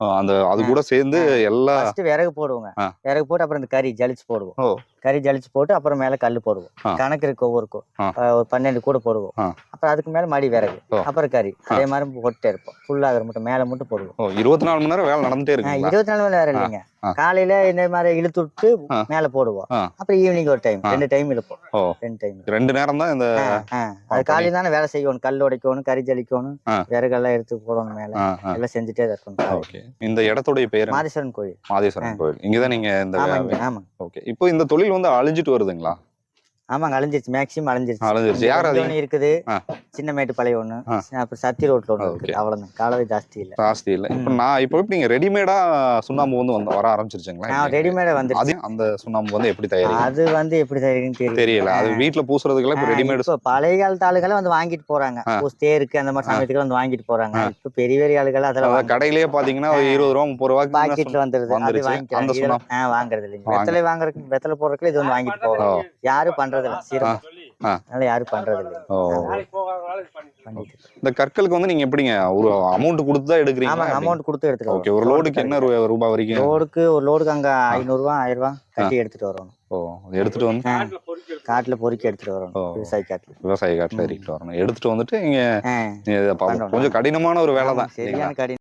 அந்த அது கூட சேர்ந்து எல்லா விறகு போடுவோங்க. விறகு போட்டு அப்புறம் இந்த கறி ஜலிச்சு போடுவோம். கறி ஜலிச்சு போட்டு அப்புறம் மேல கல் போடுவோம். கணக்கு இருக்கு ஒவ்வொருக்கும். ஒரு பன்னெண்டு கூட போடுவோம். அப்புறம் அதுக்கு மேல மடி விறகு. அப்புறம் கறி. அதே மாதிரி போட்டுட்டே இருப்போம். ஃபுல்லாகிற மட்டும் மேல மட்டும் போடுவோம். இருபத்தி நாலு மணி நேரம் வேலை நடந்துட்டே ஆ, இருக்குங்களா? இருபத்தி நாலு மணி நேரம் இல்லைங்க. காலையில இந்த மாதிரி இழுத்து விட்டு. மேல போடுவோம். அப்புறம் ஈவினிங் ஒரு டைம். ரெண்டு டைம் இழுப்போம். ரெண்டு டைம் ரெண்டு நேரம் தான் இந்த அது காலையில தானே வேலை செய்யணும். கல் உடைக்கணும் கறி ஜலிக்கணும். விறகெல்லாம் எடுத்து போடணும் மேல. எல்லாம் செஞ்சுட்டே இருக்கணும். இந்த இடத்துடைய பேர்? மாதேஸ்வரன் கோயில். மாதேஸ்வரன் கோயில். இங்கதான் நீங்க இந்த ஆமாங்க. ஓகே. இப்போ இந்த தொழில் வந்து அழிஞ்சிட்டு வருதுங்களா? ஆமாங்க அழிஞ்சிருச்சு. மேக்ஸிமம் அழிஞ்சிருச்சு. அழிஞ்சிருச்சு. யார் ஒண்ணு இருக்குது. சின்ன மேட்டு பழைய ஒண்ணு. ஆ. அப்புறம் சத்தி ரோட்ல ஒண்ணு இருக்குது. அவ்வளவுதான். காலவே ஜாஸ்தி இல்ல. ஜாஸ்தி இல்ல. இப்போ நான் இப்போ எப்படி நீங்க ரெடிமேடா சுண்ணாம்பு வந்து வந்து வர ஆரம்பிச்சிருச்சுங்களா? நான் ரெடிமேட அது அந்த சுண்ணாம்பு வந்து எப்படி தயாரிக்கும் அது வந்து எப்படி தெரியும் தெரியல. தெரியல. அது வீட்ல பூசுறதுக்கெல்லாம் இப்போ ரெடிமேட் இப்போ பழைய காலத்து ஆளுகளை வந்து வாங்கிட்டு போறாங்க. இருக்கு அந்த மாதிரி சமயத்துக்கு வந்து வாங்கிட்டு போறாங்க. இப்போ பெரிய பெரிய ஆளுகள் அதெல்லாம் கடையிலேயே பாத்தீங்கன்னா ஒரு இருபது ரூபா முப்பது ரூபாய்க்கு பாக்கெட்ல வந்துருது அது. வாங்கிக்கிறாங்க வாங்குறது இல்லைங்க. வெத்தலை வாங்குறதுக்கு வெத்தலை போடுறதுக்கு இது வந்து வாங்கிட்டு ஓ. போறோம் யாரும் பண்றது இல்ல சீரகம் ஆ. அதனால யாரும் பண்றது இல்லை இந்த கற்களுக்கு வந்து நீங்க எப்படிங்க? ஒரு அமௌண்ட் கொடுத்து தான் எடுக்கிறீங்க ஆமாங்க அமௌண்ட் கொடுத்து எடுத்துட்டு ஓகே ஒரு லோடுக்கு என்ன ரூபாய் வரைக்கும்? லோடுக்கு ஒரு லோடுக்கு அங்க ஐநூறு ரூபா ஆயிரம் ரூபா கட்டி எடுத்துட்டு வரணும் ஓ எடுத்துட்டு வந்து. காட்டுல பொறுக்கி எடுத்துட்டு ஓ. வரணும் விவசாய காட்டுல. விவசாய காட்டுல ஏறிட்டு வரணும். எடுத்துட்டு வந்துட்டு இங்க. கொஞ்சம் கடினமான ஒரு வேலை தான். சரியான கடி